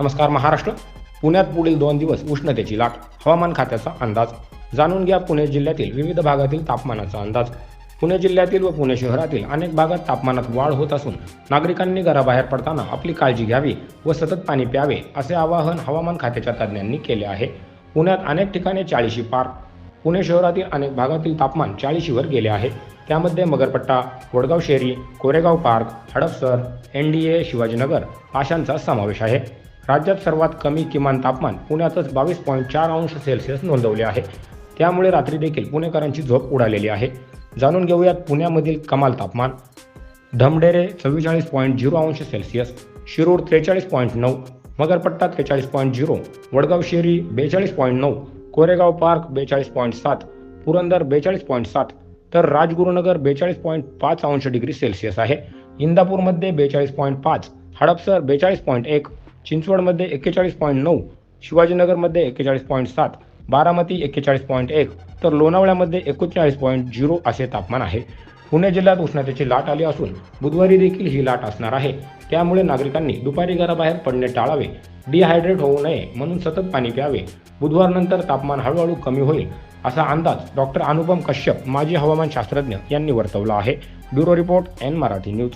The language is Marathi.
नमस्कार महाराष्ट्र. पुण्यात पुढील दोन दिवस उष्णतेची लाट. हवामान खात्याचा अंदाज. जाणून घ्या पुणे जिल्ह्यातील विविध भागातील तापमानाचा अंदाज. पुणे जिल्ह्यातील व पुणे शहरातील अनेक भागात तापमानात वाढ होत असून नागरिकांनी घराबाहेर पडताना आपली काळजी घ्यावी व सतत पाणी प्यावे असे आवाहन हवामान खात्याच्या तज्ज्ञांनी केले आहे. पुण्यात अनेक ठिकाणी चाळीशी पार. पुणे शहरातील अनेक भागातील तापमान चाळीशीवर गेले आहे. त्यामध्ये Magarpatta Wadgaon Sheri Koregaon Park Hadapsar N D A Shivajinagar अशांचा समावेश आहे. राज्यात सर्वात कमी किमान तापमान पुण्यातच बावीस पॉईंट चार अंश सेल्सिअस नोंदवले आहे. त्यामुळे रात्री देखील पुणेकरांची झोप उडालेली आहे. जाणून घेऊयात पुण्यामधील कमाल तापमान. धमडेरे चव्वेचाळीस पॉईंट झिरो अंश सेल्सिअस शिरूर त्रेचाळीस पॉईंट नऊ मगरपट्टा त्रेचाळीस पॉईंट झिरो वडगाव शेरी बेचाळीस पॉईंट नऊ कोरेगाव पार्क बेचाळीस पॉईंट सात पुरंदर बेचाळीस पॉईंट सात तर राजगुरुनगर बेचाळीस पॉईंट पाच अंश डिग्री सेल्सिअस आहे. इंदापूरमध्ये बेचाळीस पॉईंट पाच हडपसर बेचाळीस पॉईंट एक चिंचवडमध्ये एक्केचाळीस पॉईंट नऊ शिवाजीनगरमध्ये एक्केचाळीस पॉईंट सात बारामती एक्केचाळीस पॉईंट एक तर लोणावळ्यामध्ये एकोणचाळीस पॉईंट झिरो असे तापमान आहे. पुणे जिल्ह्यात उष्णतेची लाट आली असून बुधवारी देखील ही लाट असणार आहे. त्यामुळे नागरिकांनी दुपारी घराबाहेर पडणे टाळावे डिहायड्रेट होऊ नये म्हणून सतत पाणी प्यावे. बुधवारनंतर तापमान हळूहळू कमी होईल असा अंदाज डॉक्टर अनुपम कश्यप माजी हवामान शास्त्रज्ञ यांनी वर्तवला आहे. Bureau report N Marathi news.